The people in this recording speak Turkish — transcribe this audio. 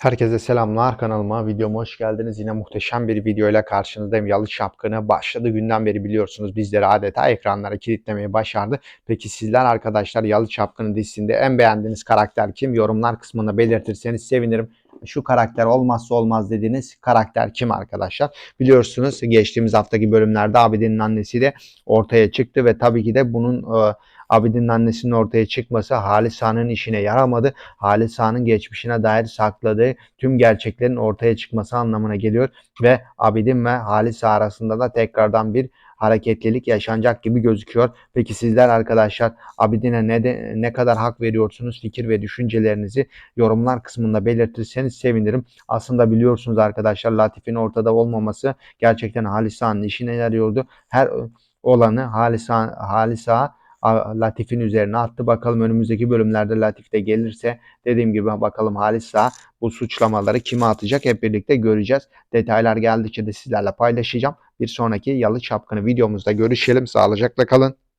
Herkese selamlar kanalıma, videoma hoş geldiniz. Yine muhteşem bir video ile karşınızdayım. Yalı Çapkını başladığı günden beri biliyorsunuz bizleri adeta ekranlara kilitlemeyi başardı. Peki sizler arkadaşlar Yalı Çapkını dizisinde en beğendiğiniz karakter kim? Yorumlar kısmında belirtirseniz sevinirim. Şu karakter olmazsa olmaz dediğiniz karakter kim arkadaşlar? Biliyorsunuz geçtiğimiz haftaki bölümlerde Abidin'in annesi de ortaya çıktı ve tabii ki de bunun e, Abidin'in annesinin ortaya çıkması Halis Ağa'nın işine yaramadı. Halis Ağa'nın geçmişine dair sakladığı tüm gerçeklerin ortaya çıkması anlamına geliyor ve Abidin ve Halis arasında da tekrardan bir hareketlilik yaşanacak gibi gözüküyor. Peki sizler arkadaşlar Abidin'e ne de, ne kadar hak veriyorsunuz? Fikir ve düşüncelerinizi yorumlar kısmında belirtirseniz sevinirim. Aslında biliyorsunuz arkadaşlar Latif'in ortada olmaması gerçekten Halis Ağa'nın işine yarıyordu. Her olanı Halis Ağa, Halis Ağa Latif'in üzerine attı. Bakalım önümüzdeki bölümlerde Latif de gelirse dediğim gibi bakalım Halis Sağ bu suçlamaları kime atacak hep birlikte göreceğiz. Detaylar geldikçe de sizlerle paylaşacağım. Bir sonraki Yalı Çapkını videomuzda görüşelim. Sağlıcakla kalın.